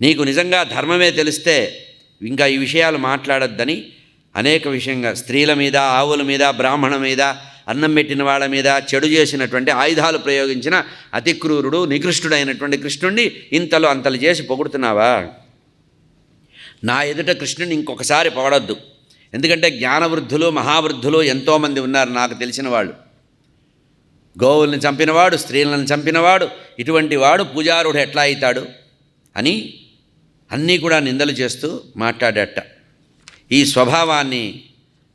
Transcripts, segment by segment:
నీకు నిజంగా ధర్మమే తెలిస్తే ఇంకా ఈ విషయాలు మాట్లాడొద్దని అనేక విషయంగా స్త్రీల మీద ఆవుల మీద బ్రాహ్మణ మీద అన్నం పెట్టిన వాళ్ళ మీద చెడు చేసినటువంటి ఆయుధాలు ప్రయోగించిన అతి క్రూరుడు నికృష్టుడైనటువంటి కృష్ణుణ్ణి ఇంతలో అంతలు చేసి పొగుడుతున్నావా? నా ఎదుట కృష్ణుని ఇంకొకసారి పొగడొద్దు. ఎందుకంటే జ్ఞానవృద్ధులు మహావృద్ధులు ఎంతోమంది ఉన్నారు నాకు తెలిసిన వాళ్ళు. గోవుల్ని చంపినవాడు స్త్రీలను చంపినవాడు ఇటువంటి వాడు పూజారుడు ఎట్లా అవుతాడు? అని అన్నీ కూడా నిందలు చేస్తూ మాట్లాడట. ఈ స్వభావాన్ని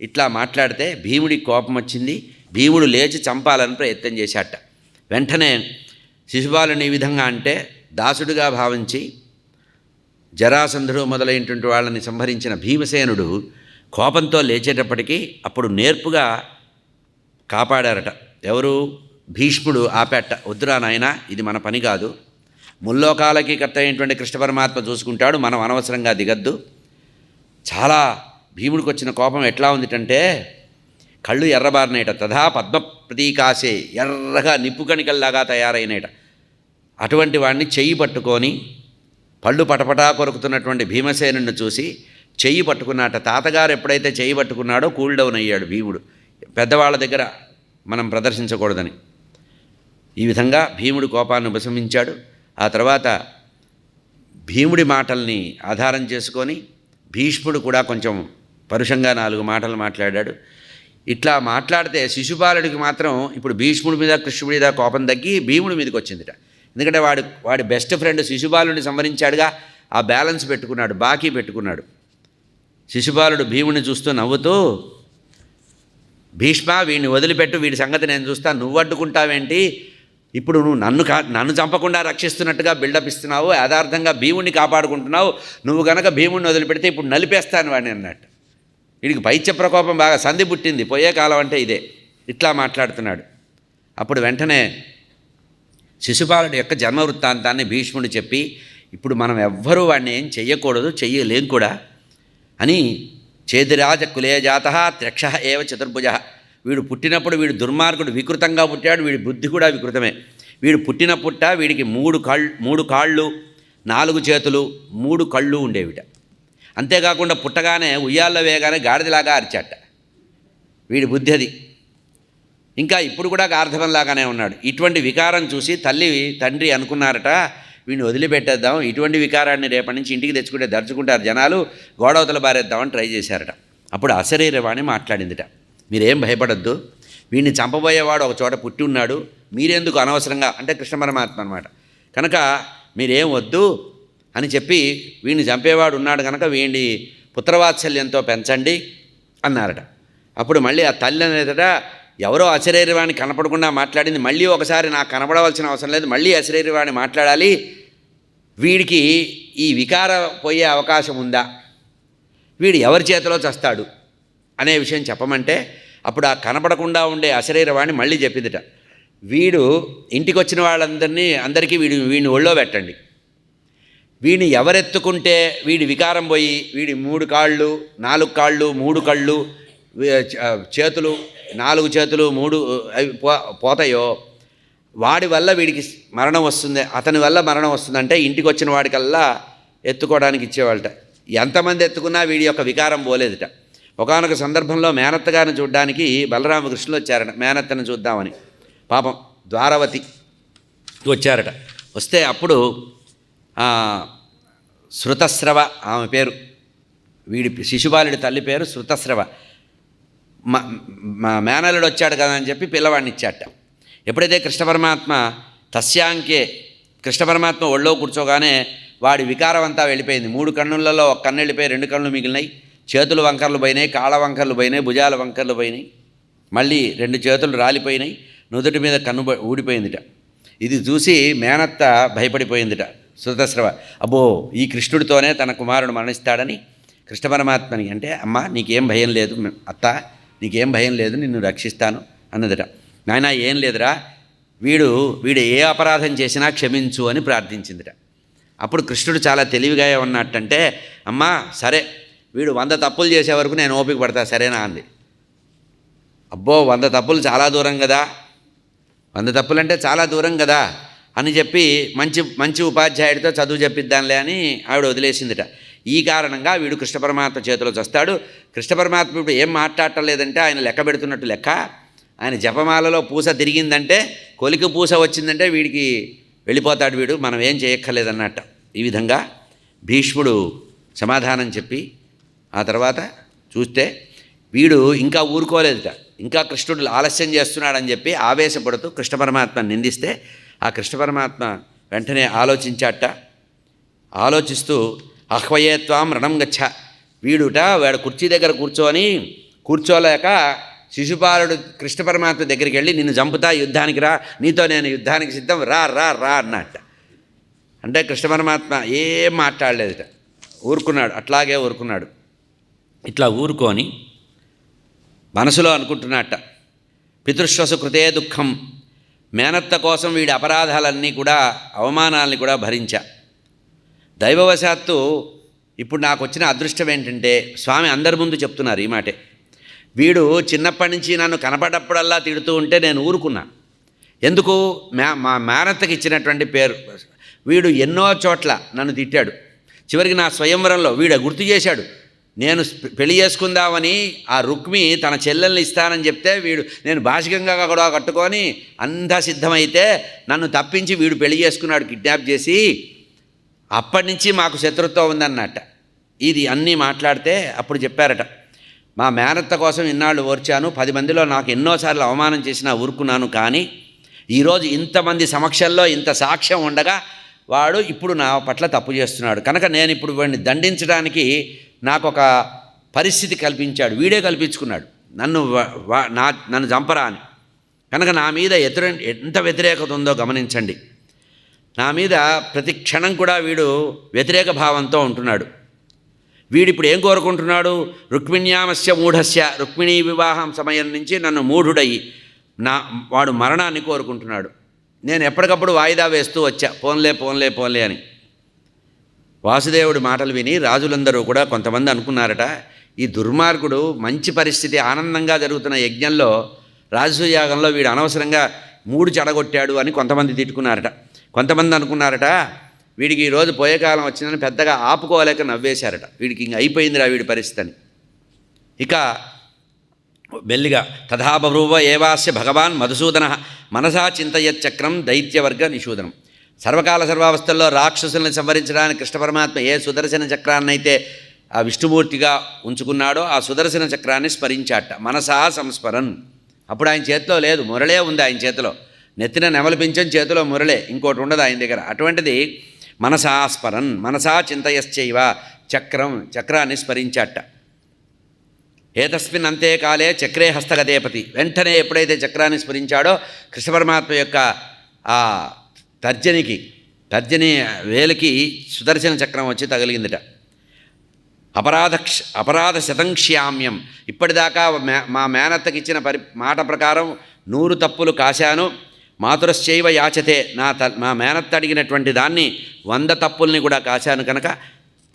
ఇట్లా మాట్లాడితే భీముడికి కోపం వచ్చింది భీముడు లేచి చంపాలని ప్రయత్నం చేశాట. వెంటనే శిశుబాలుని ఈ విధంగా అంటే దాసుడుగా భావించి జరాసంధుడు మొదలైనటువంటి వాళ్ళని సంహరించిన భీమసేనుడు కోపంతో లేచేటప్పటికీ అప్పుడు నేర్పుగా కాపాడారట. ఎవరు? భీష్ముడు ఆపేట వద్దురా నాయన ఇది మన పని కాదు. ముల్లోకాలకి కర్త అయినటువంటి కృష్ణ పరమాత్మ చూసుకుంటాడు. మనం అనవసరంగా దిగద్దు. చాలా భీముడికి వచ్చిన కోపం ఎట్లా ఉందిటంటే కళ్ళు ఎర్రబారినేట తథా పద్మ ప్రతీకాసే ఎర్రగా నిప్పు కణికల్లాగా తయారైనట అటువంటి వాడిని చెయ్యి పట్టుకొని పళ్ళు పటపటా కొరుకుతున్నటువంటి భీమసేనుని చూసి చెయ్యి పట్టుకున్నట. తాతగారు ఎప్పుడైతే చెయ్యి పట్టుకున్నాడో కూల్ డౌన్ అయ్యాడు భీముడు. పెద్దవాళ్ళ దగ్గర మనం ప్రదర్శించకూడదని. ఈ విధంగా భీముడు కోపాన్ని ఉపశమించాడు. ఆ తర్వాత భీముడి మాటల్ని ఆధారం చేసుకొని భీష్ముడు కూడా కొంచెం పరుషంగా నాలుగు మాటలు మాట్లాడాడు. ఇట్లా మాట్లాడితే శిశుపాలుడికి మాత్రం ఇప్పుడు భీష్ముడి మీద కృష్ణుడి మీద కోపం తగ్గి భీముడి మీదకి వచ్చిందిట. ఎందుకంటే వాడు వాడి బెస్ట్ ఫ్రెండ్ శిశుపాలుడిని సంవరించాడుగా ఆ బ్యాలెన్స్ పెట్టుకున్నాడు బాకీ పెట్టుకున్నాడు. శిశుపాలుడు భీముడిని చూస్తూ నవ్వుతూ భీష్మ వీడిని వదిలిపెట్టు వీడి సంగతి నేను చూస్తా నువ్వు అడ్డుకుంటావేంటి ఇప్పుడు నువ్వు నన్ను కా నన్ను చంపకుండా రక్షిస్తున్నట్టుగా బిల్డప్ ఇస్తున్నావు యథార్థంగా భీముణ్ణి కాపాడుకుంటున్నావు నువ్వు గనక భీముణ్ణి వదిలిపెడితే ఇప్పుడు నలిపేస్తాను వాడిని అన్నట్టు. వీడికి పైత్య ప్రకోపం బాగా సంధి పుట్టింది పోయే కాలం అంటే ఇదే ఇట్లా మాట్లాడుతున్నాడు. అప్పుడు వెంటనే శిశుపాలుడి యొక్క జన్మ వృత్తాంతాన్ని భీష్ముడు చెప్పి ఇప్పుడు మనం ఎవ్వరూ వాడిని ఏం చెయ్యకూడదు చెయ్యలేం కూడా అని చేదిరాజ కులేజాత త్రక్ష ఏవ చతుర్భుజ వీడు పుట్టినప్పుడు వీడు దుర్మార్గుడు వికృతంగా పుట్టాడు వీడి బుద్ధి కూడా వికృతమే. వీడు పుట్టిన పుట్ట వీడికి మూడు కాళ్ళు మూడు కాళ్ళు నాలుగు చేతులు మూడు కళ్ళు ఉండేవిట. అంతేకాకుండా పుట్టగానే ఉయ్యాల్లో వేయగానే గాడిదలాగా అరిచాట. వీడి బుద్ధి అది. ఇంకా ఇప్పుడు కూడా గార్ధవంలాగానే ఉన్నాడు. ఇటువంటి వికారం చూసి తల్లి తండ్రి అనుకున్నారట వీడిని వదిలిపెట్టేద్దాం ఇటువంటి వికారాన్ని రేపటి నుంచి ఇంటికి తెచ్చుకుంటే దర్చుకుంటారు జనాలు గోడవతల బారేద్దామని ట్రై చేశారట. అప్పుడు అశరీరవాణి మాట్లాడిందిట. మీరేం భయపడద్దు. వీడిని చంపబోయేవాడు ఒక చోట పుట్టి ఉన్నాడు. మీరెందుకు అనవసరంగా? అంటే కృష్ణ పరమాత్మ అనమాట కనుక మీరేం వద్దు అని చెప్పి వీడిని చంపేవాడు ఉన్నాడు కనుక వీడిని పుత్రవాత్సల్యంతో పెంచండి అన్నారట. అప్పుడు మళ్ళీ ఆ తల్లి అనేదట ఎవరో అశరీరవాణి కనపడకుండా మాట్లాడింది. మళ్ళీ ఒకసారి నాకు కనపడవలసిన అవసరం లేదు. మళ్ళీ అశరీరవాణి మాట్లాడాలి. వీడికి ఈ వికారం పోయే అవకాశం ఉందా? వీడు ఎవరి చేతిలో చస్తాడు? అనే విషయం చెప్పమంటే అప్పుడు ఆ కనపడకుండా ఉండే అశరీరవాణి మళ్ళీ చెప్పిందిట. వీడు ఇంటికి వచ్చిన వాళ్ళందరినీ అందరికీ వీడి వీడిని ఒళ్ళో పెట్టండి. వీడిని ఎవరెత్తుకుంటే వీడి వికారం పోయి వీడి మూడు కాళ్ళు నాలుగు కాళ్ళు మూడు కళ్ళు వీ- చేతులు నాలుగు చేతులు మూడు అవి పో పోతాయో వాడి వల్ల వీడికి మరణం వస్తుంది అతని వల్ల మరణం వస్తుందంటే ఇంటికి వచ్చిన వాడికల్లా ఎత్తుకోవడానికి ఇచ్చేవాళ్ళట. ఎంతమంది ఎత్తుకున్నా వీడి యొక్క వికారం పోలేదుట. ఒకానొక సందర్భంలో మేనత్త గారిని చూడడానికి బలరామకృష్ణులు వచ్చారట మేనత్తను చూద్దామని. పాపం ద్వారవతి వచ్చారట. వస్తే అప్పుడు శృతస్రవ ఆమె పేరు వీడి శిశుబాలుడి తల్లి పేరు శృతస్రవ మా మేనల్లుడు వచ్చాడు కదా అని చెప్పి పిల్లవాడిని ఇచ్చాట ఎప్పుడైతే కృష్ణ పరమాత్మ తస్యాంకే కృష్ణ పరమాత్మ ఒళ్ళో కూర్చోగానే వాడి వికారం అంతా వెళ్ళిపోయింది. మూడు కన్నులలో ఒక కన్ను వెళ్ళిపోయి రెండు కన్నులు మిగిలినాయి. చేతులు వంకర్లు పోయినాయి కాళ్ళ వంకర్లు పోయినాయి భుజాల వంకర్లు పోయినాయి. మళ్ళీ రెండు చేతులు రాలిపోయినాయి నుదుటి మీద కన్ను ఊడిపోయిందిట. ఇది చూసి మేనత్త భయపడిపోయిందిట. సుతశ్రవ అబ్బో ఈ కృష్ణుడితోనే తన కుమారుడు మరణిస్తాడని కృష్ణ పరమాత్మని అంటే అమ్మ నీకేం భయం లేదు అత్త నీకేం భయం లేదు నిన్ను రక్షిస్తాను అన్నదిట. నాయన ఏం లేదురా వీడు వీడు ఏ అపరాధం చేసినా క్షమించు అని ప్రార్థించిందిట. అప్పుడు కృష్ణుడు చాలా తెలివిగా ఉన్నట్టంటే అమ్మా సరే వీడు వంద తప్పులు చేసే వరకు నేను ఓపిక పడతా సరేనా అంది. అబ్బో వంద తప్పులు చాలా దూరం కదా. వంద తప్పులు అంటే చాలా దూరం కదా అని చెప్పి మంచి మంచి ఉపాధ్యాయుడితో చదువు చెప్పిద్దాంలే అని ఆవిడ వదిలేసిందిట. ఈ కారణంగా వీడు కృష్ణ పరమాత్మ చేతిలో చస్తాడు కృష్ణ పరమాత్మ ఇప్పుడు ఏం మాట్లాడటం లేదంటే ఆయన లెక్క పెడుతున్నట్టు లెక్క. ఆయన జపమాలలో పూస తిరిగిందంటే కొలికి పూస వచ్చిందంటే వీడికి వెళ్ళిపోతాడు వీడు. మనం ఏం చేయక్కర్లేదన్నట్ట. ఈ విధంగా భీష్ముడు సమాధానం చెప్పి ఆ తర్వాత చూస్తే వీడు ఇంకా ఊరుకోలేదుట. ఇంకా కృష్ణుడు ఆలస్యం చేస్తున్నాడని చెప్పి ఆవేశపడుతూ కృష్ణ పరమాత్మ నిందిస్తే ఆ కృష్ణ పరమాత్మ వెంటనే ఆలోచించాట. ఆలోచిస్తూ ఆహ్వయేత్వాం రణం గచ్చ. వీడుట వాడు కుర్చీ దగ్గర కూర్చొని కూర్చోలేక శిశుపాలుడు కృష్ణ పరమాత్మ దగ్గరికి వెళ్ళి నిన్ను చంపుతా యుద్ధానికి రా నీతో నేను యుద్ధానికి సిద్ధం రా రా రా అన్నట్ట అంటే కృష్ణ పరమాత్మ ఏం మాట్లాడలేదుట. ఊరుకున్నాడు అట్లాగే ఊరుకున్నాడు. ఇట్లా ఊరుకొని మనసులో అనుకుంటున్నట్ట పితృశ్వసు కృతే దుఃఖం మేనత్త కోసం వీడి అపరాధాలన్నీ కూడా అవమానాలని కూడా భరించా. దైవవశాత్తు ఇప్పుడు నాకు వచ్చిన అదృష్టం ఏంటంటే స్వామి అందరి ముందు చెప్తున్నారు ఈ మాటే. వీడు చిన్నప్పటి నుంచి నన్ను కనపడప్పుడల్లా తిడుతూ ఉంటే నేను ఊరుకున్నా. ఎందుకు? మే మా మేనత్తకి ఇచ్చినటువంటి పేరు వీడు ఎన్నో చోట్ల నన్ను తిట్టాడు. చివరికి నా స్వయంవరంలో వీడ గుర్తు చేశాడు. నేను పెళ్ళి చేసుకుందామని ఆ రుక్మి తన చెల్లెల్ని ఇస్తానని చెప్తే వీడు నేను భాషికంగా కూడా కట్టుకొని అంతా సిద్ధమైతే నన్ను తప్పించి వీడు పెళ్ళి చేసుకున్నాడు కిడ్నాప్ చేసి అప్పటి నుంచి మాకు శత్రుత్వం ఉందన్నట్ట ఇది అన్నీ మాట్లాడితే అప్పుడు చెప్పారట మా మేనత్త కోసం ఇన్నాళ్ళు ఓర్చాను పది మందిలో నాకు ఎన్నోసార్లు అవమానం చేసినా ఊరుకున్నాను కానీ ఈరోజు ఇంతమంది సమక్షంలో ఇంత సాక్ష్యం ఉండగా వాడు ఇప్పుడు నా పట్ల తప్పు చేస్తున్నాడు. కనుక నేను ఇప్పుడు వాడిని దండించడానికి నాకు ఒక పరిస్థితి కల్పించాడు. వీడే కల్పించుకున్నాడు. నన్ను వ- వా- నా నన్ను చంపరా అని. కనుక నా మీద ఎదుర ఎంత వ్యతిరేకత ఉందో గమనించండి. నా మీద ప్రతి క్షణం కూడా వీడు వ్యతిరేక భావంతో ఉంటున్నాడు. వీడిప్పుడు ఏం కోరుకుంటున్నాడు? రుక్మిణ్యామస్య మూఢస్య. రుక్మిణీ వివాహం సమయం నుంచి నన్ను మూఢుడయ్యి నా వాడు మరణాన్ని కోరుకుంటున్నాడు. నేను ఎప్పటికప్పుడు వాయిదా వేస్తూ వచ్చా. పోన్లే పోన్లే పోన్లే అని. వాసుదేవుడి మాటలు విని రాజులందరూ కూడా కొంతమంది అనుకున్నారట ఈ దుర్మార్గుడు మంచి పరిస్థితి ఆనందంగా జరుగుతున్న యజ్ఞంలో రాజసూయాగంలో వీడు అనవసరంగా మూడు చెడగొట్టాడు అని కొంతమంది తిట్టుకున్నారట. కొంతమంది అనుకున్నారట వీడికి ఈరోజు పోయే కాలం వచ్చిందని పెద్దగా ఆపుకోలేక నవ్వేశారట. వీడికి ఇంక అయిపోయిందిరా వీడి పరిస్థితి అని. ఇక మెల్లిగా తథా ఏవాస్య భగవాన్ మధుసూదన మనసా చింతయచ్చక్రం దైత్యవర్గ నిషూదనం. సర్వకాల సర్వావస్థల్లో రాక్షసుల్ని సంవరించడానికి కృష్ణ పరమాత్మ ఏ సుదర్శన చక్రాన్నైతే ఆ విష్ణుమూర్తిగా ఉంచుకున్నాడో ఆ సుదర్శన చక్రాన్ని స్మరించాట. మనసా సంస్మరన్. అప్పుడు ఆయన చేతిలో లేదు మురళే ఉంది ఆయన చేతిలో. నెత్తిన నెమలి పింఛం చేతిలో మురళే ఇంకోటి ఉండదు ఆయన దగ్గర. అటువంటిది మనసా స్మరన్ మనసా చింతయశ్చైవ చక్రం చక్రాన్ని స్మరించాట. ఏతస్మిన్ అంతే కాలే చక్రే హస్తగదేపతి. వెంటనే ఎప్పుడైతే చక్రాన్ని స్మరించాడో కృష్ణ పరమాత్మ యొక్క ఆ తర్జనికి తర్జని వేలికి సుదర్శన చక్రం వచ్చి తగిలిందిట. అపరాధ క్ష- అపరాధ శతంక్ష్యామ్యం. ఇప్పటిదాకా మా మేనత్తకి ఇచ్చిన పరి మాట ప్రకారం నూరు తప్పులు కాశాను. మాతురశ్చైవ యాచతే. నా త మా మేనత్త అడిగినటువంటి దాన్ని వంద తప్పుల్ని కూడా కాశాను కనుక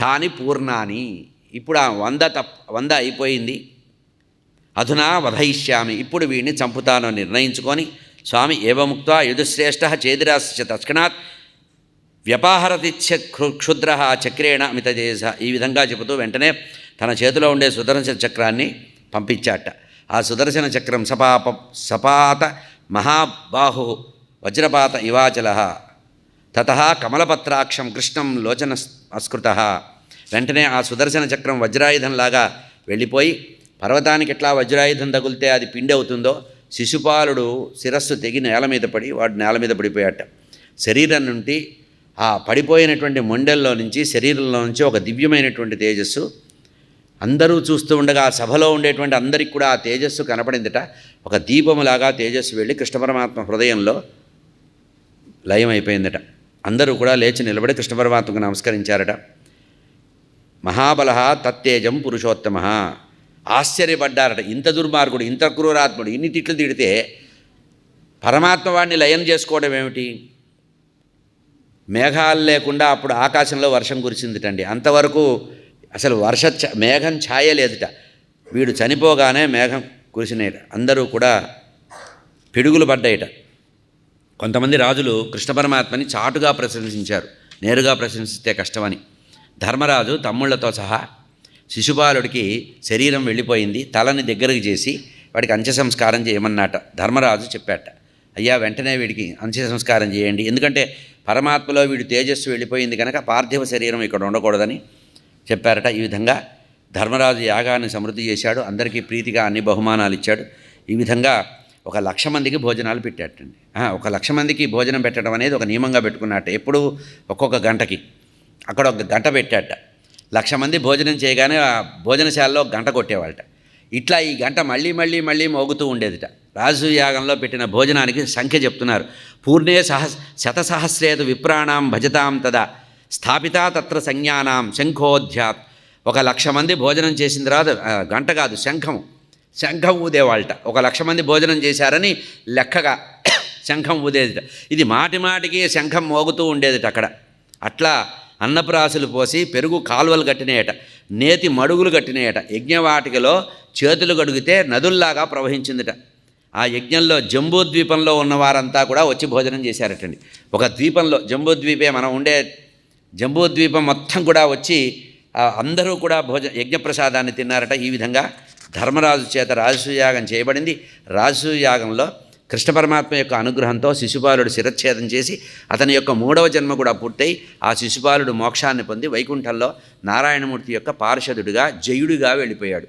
తాని పూర్ణాని. ఇప్పుడు ఆ వంద తప్ వంద అయిపోయింది. అధునా వధయిష్యామి. ఇప్పుడు వీడిని చంపుతాను నిర్ణయించుకొని స్వామి ఏవముక్త యుధశ్రేష్ఠ చేదిరాశ్చ తస్కణాత్ వ్యపాహరతిచ్చ క్షుద్ర చక్రేణ అమితజేస. ఈ విధంగా చెబుతూ వెంటనే తన చేతిలో ఉండే సుదర్శన చక్రాన్ని పంపించాట. ఆ సుదర్శన చక్రం సపాప సపాత మహాబాహు వజ్రపాత ఇవాచల. తత కమలపత్రాక్షం కృష్ణం లోచన అస్కృత. వెంటనే ఆ సుదర్శన చక్రం వజ్రాయుధంలాగా వెళ్ళిపోయి పర్వతానికి ఎట్లా వజ్రాయుధం తగిలితే అది పిండి అవుతుందో శిశుపాలుడు శిరస్సు తెగి నేల మీద పడి వాడు నేల మీద పడిపోయాట. శరీరం నుండి ఆ పడిపోయినటువంటి మొండెల్లో నుంచి శరీరంలో నుంచి ఒక దివ్యమైనటువంటి తేజస్సు. అందరూ చూస్తూ ఉండగా ఆ సభలో ఉండేటువంటి అందరికి కూడా ఆ తేజస్సు కనపడిందిట. ఒక దీపములాగా తేజస్సు వెళ్ళి కృష్ణ పరమాత్మ హృదయంలో లయమైపోయిందట. అందరూ కూడా లేచి నిలబడి కృష్ణ పరమాత్మకు నమస్కరించారట. మహాబల తత్తేజం పురుషోత్తమ ఆశ్చర్యపడ్డారట. ఇంత దుర్మార్గుడు ఇంత క్రూరాత్ముడు ఇన్ని తిట్లు తిడితే పరమాత్మ వాడిని లయం చేసుకోవడం ఏమిటి? మేఘాలు లేకుండా అప్పుడు ఆకాశంలో వర్షం కురిసిందిటండి. అంతవరకు అసలు వర్ష మేఘం ఛాయ లేదుట వీడు చనిపోగానే మేఘం కురిసినాయట. అందరూ కూడా పిడుగులు పడ్డాయిట. కొంతమంది రాజులు కృష్ణ పరమాత్మని చాటుగా ప్రశంసించారు. నేరుగా ప్రశంసిస్తే కష్టమని. ధర్మరాజు తమ్ముళ్ళతో సహా శిశుపాలుడికి శరీరం వెళ్ళిపోయింది తలని దగ్గరకు చేసి వాడికి అంత్య సంస్కారం చేయమన్నట. ధర్మరాజు చెప్పాట అయ్యా వెంటనే వీడికి అంత్య సంస్కారం చేయండి. ఎందుకంటే పరమాత్మలో వీడి తేజస్సు వెళ్ళిపోయింది కనుక పార్థివ శరీరం ఇక్కడ ఉండకూడదని చెప్పారట. ఈ విధంగా ధర్మరాజు యాగాన్ని సమృద్ధి చేశాడు. అందరికీ ప్రీతిగా అన్ని బహుమానాలు ఇచ్చాడు. ఈ విధంగా ఒక లక్ష మందికి భోజనాలు పెట్టాటండి ఒక లక్ష మందికి భోజనం పెట్టడం అనేది ఒక నియమంగా పెట్టుకున్నట్ట ఎప్పుడు ఒక్కొక్క గంటకి. అక్కడ ఒక గంట పెట్టాట. లక్ష మంది భోజనం చేయగానే ఆ భోజనశాలలో గంట కొట్టేవాళ్ళట. ఇట్లా ఈ గంట మళ్ళీ మళ్ళీ మళ్ళీ మోగుతూ ఉండేదిట. రాజు యాగంలో పెట్టిన భోజనానికి సంఖ్య చెప్తున్నారు. పూర్ణే సహస్ శతసహస్రేతు విప్రాణాం భజతాం తదా. స్థాపితా తత్ర సంజ్ఞానాం శంఖోధ్యాత్. ఒక లక్ష మంది భోజనం చేసిన తర్వాత గంట కాదు శంఖం శంఖం ఊదేవాళ్ళట. ఒక లక్ష మంది భోజనం చేశారని లెక్కగా శంఖం ఊదేదిట. ఇది మాటి మాటికి శంఖం మోగుతూ ఉండేదిట అక్కడ. అట్లా అన్నప్రాసులు పోసి పెరుగు కాలువలు కట్టినాయట నేతి మడుగులు కట్టినాయట. యజ్ఞవాటికలో చేతులు గడిగితే నదుల్లాగా ప్రవహించిందిట. ఆ యజ్ఞంలో జంబూద్వీపంలో ఉన్నవారంతా కూడా వచ్చి భోజనం చేశారటండి. ఒక ద్వీపంలో జంబూద్వీపే మనం ఉండే జంబూద్వీపం మొత్తం కూడా వచ్చి అందరూ కూడా భోజ యజ్ఞప్రసాదాన్ని తిన్నారట. ఈ విధంగా ధర్మరాజు చేత రాజసూయాగం చేయబడింది. రాజసూయాగంలో కృష్ణ పరమాత్మ యొక్క అనుగ్రహంతో శిశుపాలుడు శిరచ్ఛేదం చేసి అతని యొక్క మూడవ జన్మ కూడా పూర్తయి ఆ శిశుపాలుడు మోక్షాన్ని పొంది వైకుంఠంలో నారాయణమూర్తి యొక్క పార్షదుడిగా జయుడిగా వెళ్ళిపోయాడు.